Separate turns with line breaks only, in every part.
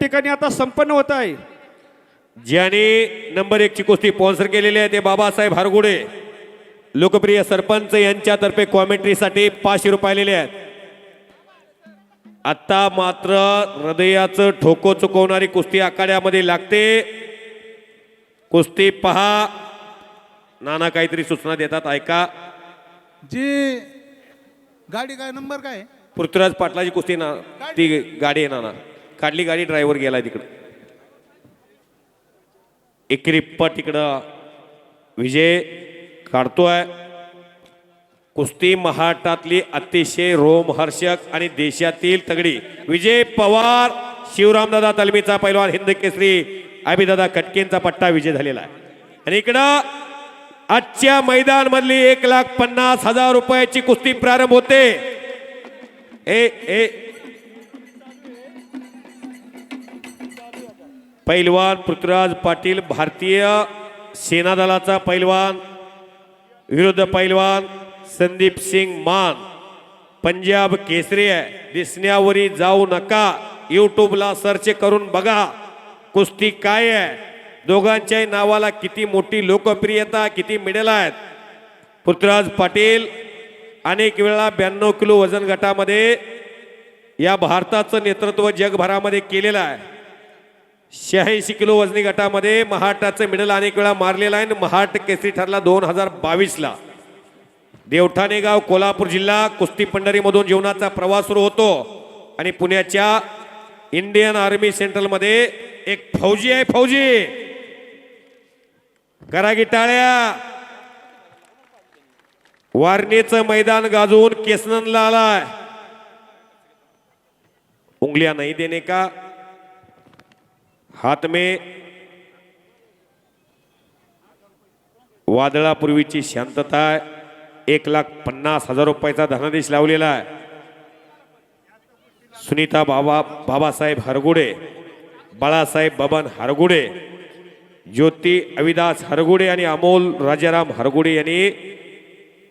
ठिकाणी आता संपन्न होत आहे.
ज्याने नंबर एक ची कुस्ती स्पॉन्सर केलेली आहे ते बाबासाहेब हरगुडे. लोकप्रिय सरपंच यांच्यातर्फे कॉमेंट्रीसाठी पाचशे रुपये आलेले आहेत. आता मात्र हृदयाचं ठोको चुकवणारी कुस्ती आखाड्यामध्ये लागते. कुस्ती पहा. नाना काहीतरी सूचना देतात ऐका.
जी गाडी काय नंबर काय?
पृथ्वीराज पाटलाची कुस्ती ना ती गाडी आहे नाना. काढली गाडी ड्रायव्हर गेला तिकडं. एकेरी तिकडं विजय काढतोय. कुस्ती महाराष्ट्रातली अतिशय रोमहर्षक आणि देशातील तगडी. विजय पवार शिवरामदादा तलमीचा पैलवान हिंद केसरी अभिदादा कटकेंचा पट्टा विजय झालेला आहे. आणि इकडं आजच्या मैदान मधली एक लाख पन्नास हजार रुपयाची कुस्ती प्रारंभ होते. ए ए पैलवान पृथ्वीराज पाटील भारतीय सेना दलाचा पैलवान विरुद्ध पैलवान संदीप सिंग मान. पंजाब केसरी आहे. दिसण्यावरी जाऊ नका. यूट्यूबला सर्च करून बघा. कुस्ती काय आहे? दोघांच्याही नावाला किती मोठी लोकप्रियता किती मिळेल आहेत? पृथ्वीराज पाटील अनेक वेळा ब्याण्णव किलो वजन गटामध्ये या भारताचं नेतृत्व जगभरामध्ये केलेलं आहे. शहाऐंशी किलो वजनी गटामध्ये महाटाचं मेडल अनेक वेळा मारलेलं आहे आणि महाट केसरी ठरला दोन हजार बावीसला. देवठाणे गाव कोल्हापूर जिल्हा कुस्ती पंढरीमधून जीवनाचा प्रवास सुरू होतो. आणि पुण्याच्या इंडियन आर्मी सेंट्रलमध्ये एक फौजी आहे फौजी. करा गिटाळ्या. टाळ्या वारणीचं मैदान गाजवून केसननला आलाय. उंगल्या नाही देणे का? हात में वादळापूर्वीची शांतता आहे. एक लाख पन्नास हजार रुपयाचा धनादेश लावलेला आहे. सुनीता बाबा बाबासाहेब हरगुडे बाळासाहेब बबन हरगुडे ज्योती अविदास हरगुडे आणि अमोल राजाराम हरगुडे यांनी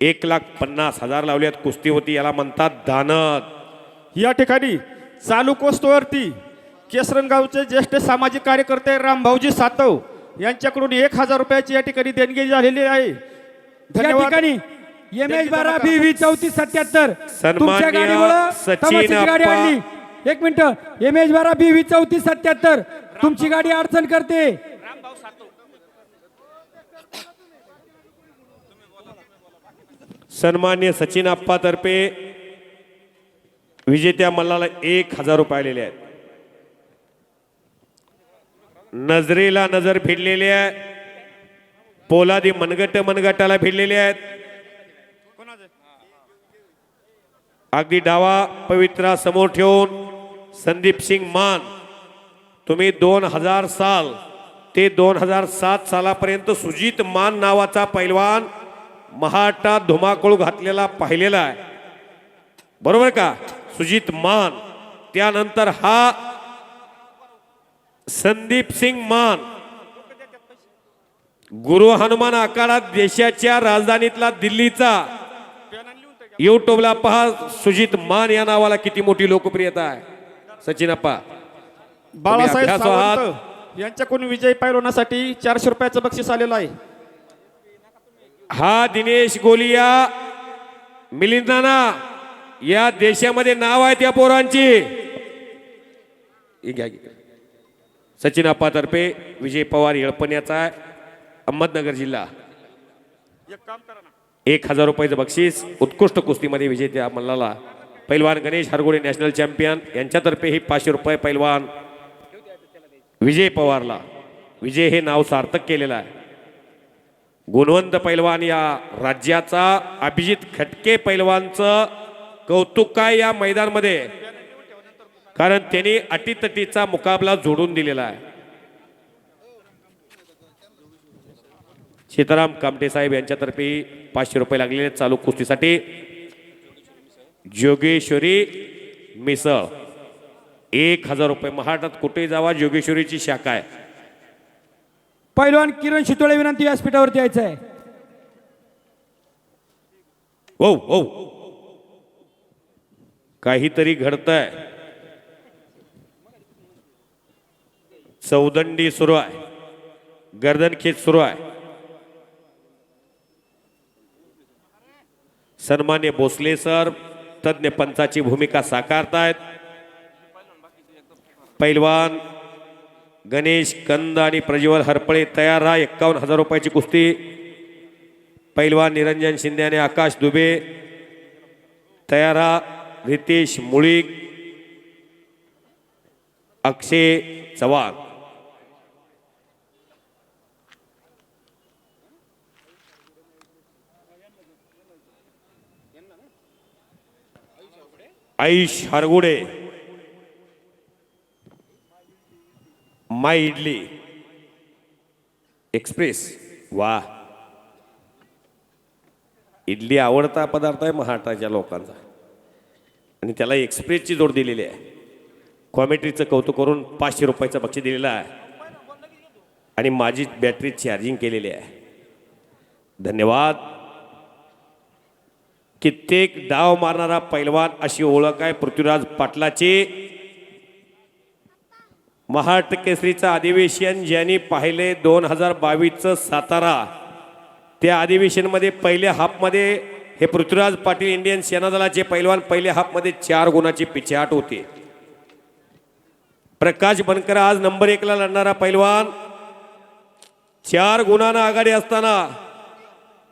एक लाख पन्नास हजार लावल्यात कुस्ती होती याला म्हणतात दानत.
या ठिकाणी चालू कोस्तवरती केसरनगावचे ज्येष्ठ सामाजिक कार्यकर्ते रामभाऊजी सातव यांच्याकडून एक हजार रुपयाची या ठिकाणी देणगी झालेली आहे.
या
धन्यवाद.
ठिकाणी एम एच बारा बी व्ही चौतीस सत्याहत्तर.
सन्माननीय
तुमच्या गाडीवर
सचिन
तमाशाची गाडी
अप्पा.
आणली. एक मिनिट. एम एच बारा बी व्ही चौतीस सत्याहत्तर. तुमची गाडी अडचण करते.
सन्मान्य सचिन आप्पातर्फे विजेत्या मल्लाला एक हजार रुपये आलेले आहेत. नजरेला नजर भिडलेली आहे. पोलादी मनगट मनगटाला भिडलेले आहेत. अगदी डावा पवित्रा समोर ठेवून संदीप सिंग मान तुम्ही दोन हजार साल ते दोन हजार सात सालापर्यंत सुजित मान नावाचा पैलवान महाटा धुमाकूळ घातलेला पाहिलेला आहे. बरोबर का? सुजित मान. त्यानंतर हा संदीप सिंग मान. गुरु हनुमान आखाडा देशाच्या राजधानीतला दिल्लीचा युट्यूबला पहा सुजित मान या नावाला किती मोठी लोकप्रियता आहे. सचिन अप्पा.
बाळासाहेब
आहात.
सावंत यांच्याकडून विजय पैलवानासाठी चारशे रुपयाचं बक्षीस आलेलं आहे.
हा दिनेश गोलिया मिलिंदाना या देशामध्ये नाव आहे त्या पोरांची. घ्या. सचिन अप्पातर्फे विजय पवार येळपण्याचा आहे. अहमदनगर जिल्हा. एक हजार रुपयाचं बक्षीस उत्कृष्ट कुस्तीमध्ये विजेत्या मल्लाला. पैलवान गणेश हरगोडे नॅशनल चॅम्पियन. यांच्यातर्फे ही पाचशे रुपये पैलवान विजय पवारला. विजय हे नाव सार्थक केलेलं आहे. गुणवंत पैलवान या राज्याचा अभिजित खटके पैलवानचं कौतुक काय या मैदानमध्ये? कारण त्यांनी अटीतटीचा मुकाबला जोडून दिलेला आहे. सीताराम कामटे साहेब यांच्यातर्फे पाचशे रुपये लागलेले चालू कुस्तीसाठी. जोगेश्वरी मिसळ. एक हजार रुपये महाराष्ट्रात कुठेही जावा जोगेश्वरीची शाखा आहे.
पैलवान किरण शितोळे विनंती व्यासपीठावरती यायचं आहे.
ओ ओ काहीतरी घडतंय. चौदंडी सुरू आहे. गर्दनखेच सुरू आहे. सन्मान्य भोसले सर तज्ज्ञ पंचाची भूमिका साकारतायत. पैलवान गणेश कंद आणि प्रज्वल हरपळे तयार राहा एक्कावन्न हजार रुपयाची कुस्ती. पैलवान निरंजन शिंदे आणि आकाश दुबे तयार राहा रितेश मुळीक अक्षय चव्हाण. आयुष हरगुडे माय इडली एक्सप्रेस वा. इडली आवडता पदार्थ आहे महाराष्ट्राच्या लोकांचा. आणि त्याला एक्सप्रेसची जोड दिलेली आहे. कॉमेट्रीचं कौतुक करून पाचशे रुपयाचं बक्षीस दिलेलं आहे. आणि माझी बॅटरी चार्जिंग केलेली आहे. धन्यवाद. कित्येक डाव मारणारा पैलवान अशी ओळख आहे पृथ्वीराज पाटलाची. महाराष्ट्र केसरीचं अधिवेशन ज्यांनी पाहिले दोन हजार बावीसचं सातारा त्या अधिवेशनमध्ये पहिल्या हाफमध्ये हे पृथ्वीराज पाटील इंडियन सेना दलाचे पैलवान पहिल्या हाफमध्ये चार गुणाची पिछाट होती. प्रकाश बनकर आज नंबर एकला लढणारा पैलवान चार गुणानं आघाडी असताना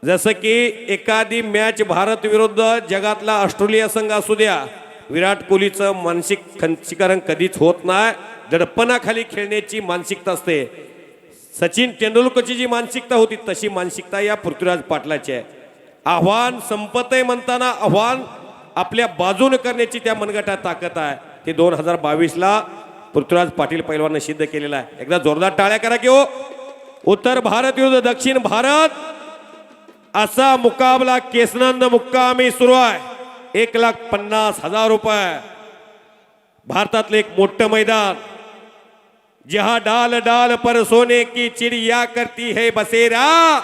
जसं की एखादी मॅच भारत विरुद्ध जगातला ऑस्ट्रेलिया संघ असू द्या विराट कोहलीचं मानसिक खंचीकरण कधीच होत नाही. दडपणाखाली खेळण्याची मानसिकता असते. सचिन तेंडुलकरची जी मानसिकता होती तशी मानसिकता या पृथ्वीराज पाटलाची आहे. आव्हान संपत आहे म्हणताना आव्हान आपल्या बाजूने करण्याची त्या मनगटात ताकद आहे. ते दोन हजार बावीसला पृथ्वीराज पाटील पैलवानं सिद्ध केलेलं आहे. एकदा जोरदार टाळ्या करा की हो. उत्तर भारत विरुद्ध दक्षिण भारत. असा मुकाबला केसनंद मुक्कामी सुरू आहे. एक लाख पन्नास हजार रुपये. भारतातलं एक मोठं मैदान. जहा डाल डाल पर सोने की चिड़िया करती है बसेरा.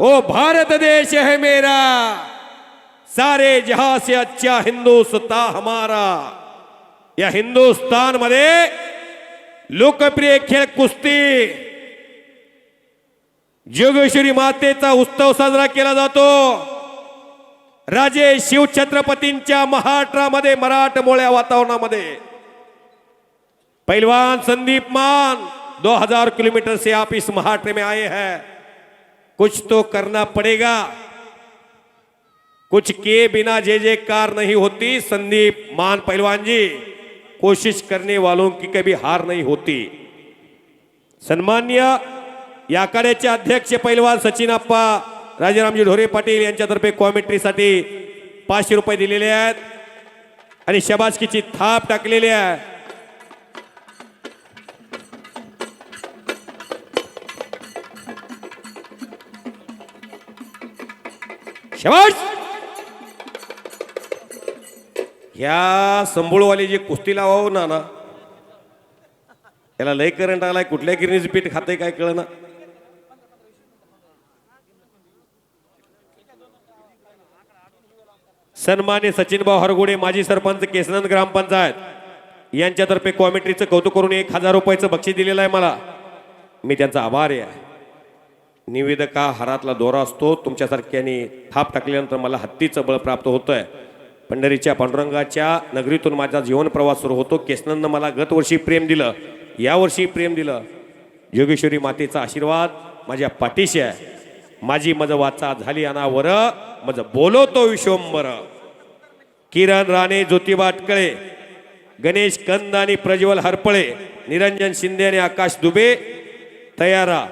ओ भारत देश है मेरा. सारे जहां से अच्छा हिंदुस्ता हमारा. या हिंदुस्तानमध्ये लोकप्रिय खेळ कुस्ती जोगेश्वरी मातेचा उत्सव साजरा केला जातो. राजे शिवछत्रपतींच्या महाराष्ट्रामध्ये मराठमोळ्या वातावरणामध्ये. पहलवान संदीप मान 2000 किलोमीटर से आप इस महाराष्ट्र में आए हैं. कुछ तो करना पड़ेगा. कुछ किए बिना जे जे कार नहीं होती, संदीप मान पहलवान जी, कोशिश करने वालों की कभी हार नहीं होती. सन्मान्य या आखाड्याचे अध्यक्ष पैलवान सचिन अप्पा राजारामजी ढोरे पाटील यांच्यातर्फे कॉमेंट्रीसाठी पाचशे रुपये दिलेले आहेत. आणि शबासकीची थाप टाकलेली आहे. शबाश या संभूळवाली जी कुस्ती लावावं ना ना याला लय करंट आलाय कुठल्या गिरणीचं पीठ खाते काय कळ ना सन्मान्य सचिनभाऊ हरगुडे माजी सरपंच केसनंद ग्रामपंचायत. यांच्यातर्फे कॉमेंट्रीचं कौतुक करून एक हजार रुपयाचं बक्षीस दिलेलं आहे मला. मी त्यांचा आभारी आहे. निवेदका हारातला दोरा असतो. तुमच्यासारख्याने थाप टाकल्यानंतर मला हत्तीचं बळ प्राप्त होतंय. पंढरीच्या पांडुरंगाच्या नगरीतून माझा जीवन प्रवास सुरू होतो. केसनंदनं मला गतवर्षी प्रेम दिलं. यावर्षी प्रेम दिलं. योगेश्वरी मातेचा आशीर्वाद माझ्या पाठीशी आहे. माझी मज वाचा झाली अनावर. मज बोलवतो विश्वंबर किरण राणे ज्योतिबा अटकळे गणेश कंद आणि प्रज्वल हरपळे निरंजन शिंदे आणि आकाश दुबे तयारा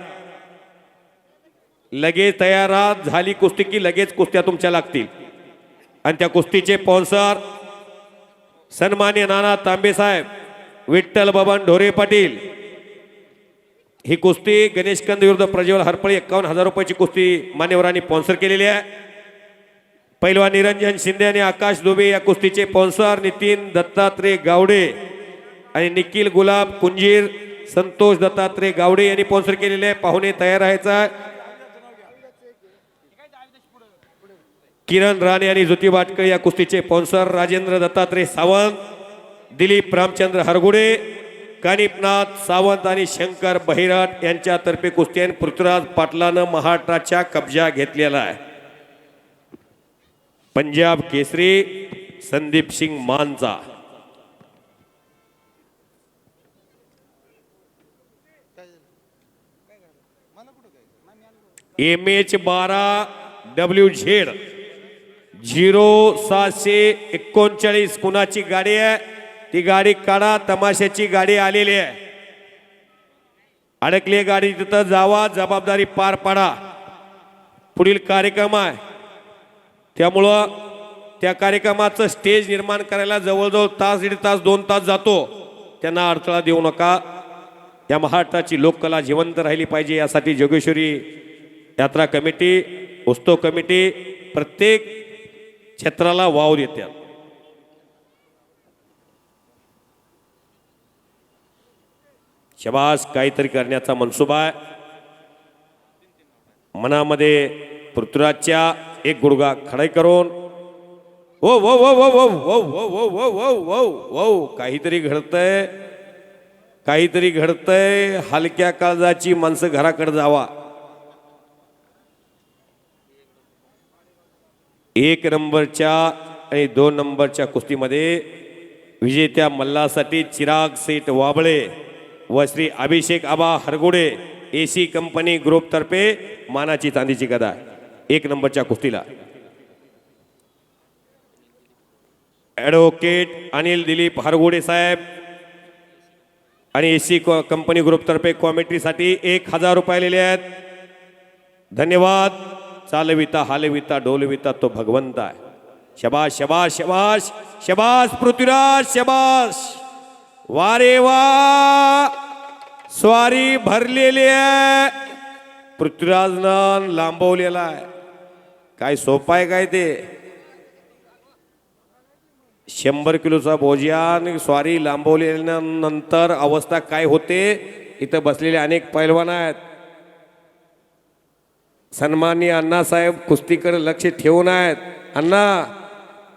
लगेच तयारा झाली कुस्ती की लगेच कुस्त्या तुमच्या लागतील. आणि त्या कुस्तीचे स्पॉन्सर सन्मान्य नाना तांबे साहेब विठ्ठल बबन ढोरे पाटील. ही कुस्ती गणेशकंद विरुद्ध प्रज्वल हरपळे एक्कावन्न हजार रुपयाची कुस्ती मान्यवरांनी स्पॉन्सर केलेली आहे. पैलवा निरंजन शिंदे आणि आकाश दुबे या कुस्तीचे स्पॉन्सर नितीन दत्तात्रय गावडे आणि निखिल गुलाब कुंजीर संतोष दत्तात्रय गावडे यांनी स्पॉन्सर केलेले आहे. पाहुणे तयार राहायचा किरण राणे आणि ज्योती वाटकर या कुस्तीचे स्पॉन्सर राजेंद्र दत्तात्रय सावंत दिलीप रामचंद्र हरगुडे कानिपनाथ सावंत आणि शंकर बहिराट यांच्यातर्फे कुस्ती आणि पृथ्वीराज पाटलानं महाराष्ट्राच्या कब्जा घेतलेला आहे. पंजाब केसरी संदीप सिंग मानचा एम एच बारा डब्ल्यू झेड झिरो सहाशे एकोणचाळीस कुणाची गाडी आहे? ती गाडी काढा तमाशाची गाडी आलेली आहे. अडकली आहे गाडी तिथं जावा जबाबदारी पार पाडा. पुढील कार्यक्रम आहे. त्यामुळं त्या कार्यक्रमाचं स्टेज निर्माण करायला जवळजवळ तास दीड तास दोन तास जातो. त्यांना अडथळा देऊ नका. या महाराष्ट्राची लोककला जिवंत राहिली पाहिजे यासाठी जोगेश्वरी यात्रा कमिटी उत्सव कमिटी प्रत्येक क्षेत्राला वाव देतात. शबास काहीतरी करण्याचा मनसुबा आहे. मनामध्ये पृथ्वीराजच्या एक गुडगा खडाई करून ओ वो वो वो वो वो वो वो वो वो वो वो काहीतरी घडतंय काहीतरी घडतंय हलक्या काळजाची माणसं घराकडे जावा एक नंबरच्या आणि दोन नंबरच्या कुस्तीमध्ये विजेत्या मल्लासाठी चिराग सेठ वाबळे व श्री अभिषेक आबा हरगुडे एसी कंपनी ग्रुपतर्फे मानाची चांदीची गदा एक नंबरच्या कुस्तीला. ॲडव्होकेट अनिल दिलीप हरगोडे साहेब आणि एसी कंपनी ग्रुपतर्फे कॉमेंट्रीसाठी एक हजार रुपये आलेले आहेत. धन्यवाद. चालविता हालविता डोलविता तो भगवंत आहे. शबाश शबाश शबाश शबाश पृथ्वीराज शबाश वारे वा स्वारी भरलेली आहे. पृथ्वीराजनं लांबवलेला आहे. काय सोपं आहे काय ते? शंभर किलोचा भोजन आणि स्वारी लांबवल्यानंतर अवस्था काय होते? इथं बसलेले अनेक पैलवान आहेत. सन्माननीय अण्णासाहेब कुस्तीकडे लक्ष ठेवून आहेत. अण्णा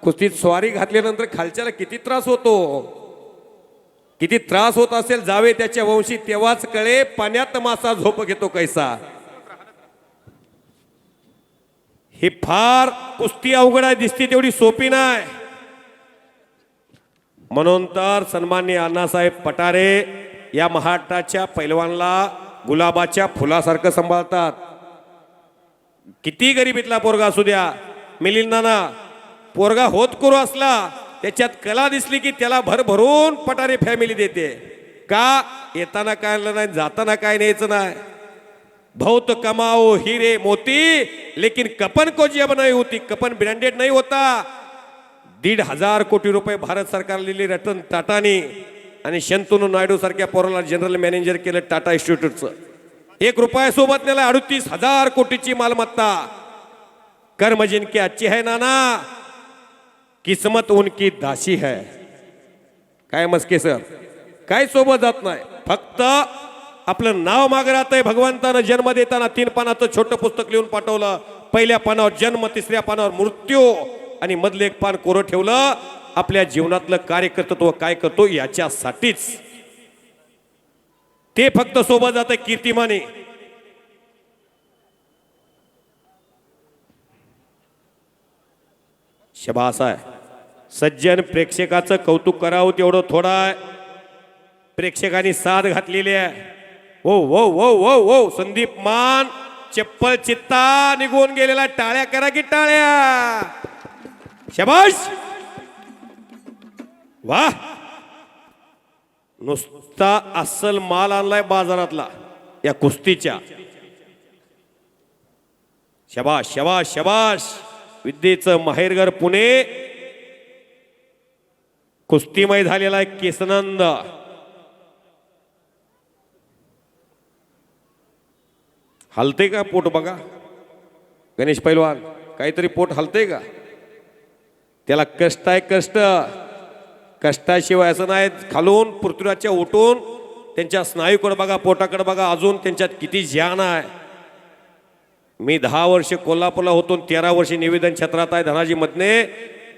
कुस्तीत स्वारी घातल्यानंतर खालच्याला किती त्रास होतो? किती त्रास होत असेल जावे त्याच्या वंशी तेव्हाच कळे पाण्यात मासा झोप घेतो कैसा. ही फार कुस्ती अवघड आहे दिसते तेवढी सोपी नाही. म्हणून तर सन्मान्य अण्णासाहेब पटारे या महाराष्ट्राच्या पैलवानला गुलाबाच्या फुलासारखं सांभाळतात. किती गरिबीतला पोरगा असू द्या. मिलिंदाना पोरगा होत करू असला त्याच्यात कला दिसली की त्याला भरभरून पटारे फॅमिली देते. का येताना काय नाही जाताना काय न्यायचं नाही? बहुत कमाओ हीरे मोती लेकिन कपन को जेब नाही होती कपन ब्रँडेड नाही होता। दीड हजार कोटी रुपये भारत सरकार लिहिले रतन टाटानी आणि शंतनू नायडू सारख्या पोराला जनरल मॅनेजर केलं टाटा इन्स्टिट्यूटचं. एक रुपयासोबत नेला अडतीस हजार कोटीची मालमत्ता. कर्म जिनकी अच्छी है नाना किस्मत उनकी दासी है. काय मस्के सर? काय सोबत जात नाही? फक्त आपलं नाव मागं राहतंय. भगवंतानं जन्म देताना तीन पानाचं छोटं पुस्तक लिहून पाठवलं. पहिल्या पानावर जन्म तिसऱ्या पानावर मृत्यू. आणि मधलं एक पान कोरं ठेवलं. आपल्या जीवनातलं कार्यकर्तृत्व काय करतो याच्यासाठीच. ते फक्त सोबत जात कीर्तिमाने. शबास आहे. सज्जन प्रेक्षकाचं कौतुक करावं तेवढं थोडं आहे. प्रेक्षकांनी साथ घातलेली आहे. ओ ओ ओ ओ ओ संदीप मान चप्पल चित्ता निघून गेलेला टाळ्या करा की टाळ्या. शबाश वा. नुसता अस्सल माल आणलाय बाजारातला या कुस्तीच्या. शबाश शबाश शबाश विद्येचं माहेरघर पुणे. कुस्तीमय झालेला आहे केसनंद. हलते का पोट बघा. गणेश पैलवान काहीतरी पोट हलते का त्याला कष्ट आहे कष्ट. कष्टाशिवाय असं नाही. खालून पृथ्वीराजच्या उठून त्यांच्या स्नायूकडे बघा पोटाकडे बघा. अजून त्यांच्यात किती ज्ञान आहे. मी दहा वर्ष कोल्हापूरला होतो आणि तेरा वर्ष निवेदन क्षेत्रात आहे धनाजी मधने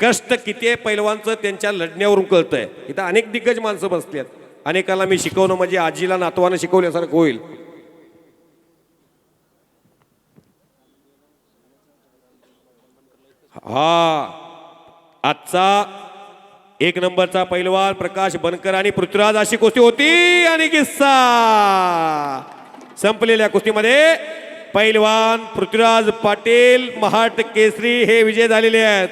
कष्ट किती आहे पैलवानचं त्यांच्या लढण्यावरून कळतंय. इथं अनेक दिग्गज माणसं बसली आहेत अनेकाला मी शिकवणं म्हणजे आजीला नातवानं शिकवल्यासारखं होईल. हा आजचा एक नंबरचा पैलवान प्रकाश बनकर आणि पृथ्वीराज अशी कुस्ती होती आणि किस्सा. संपलेल्या कुस्तीमध्ये पैलवान पृथ्वीराज पाटील महाट केसरी हे विजय झालेले आहेत.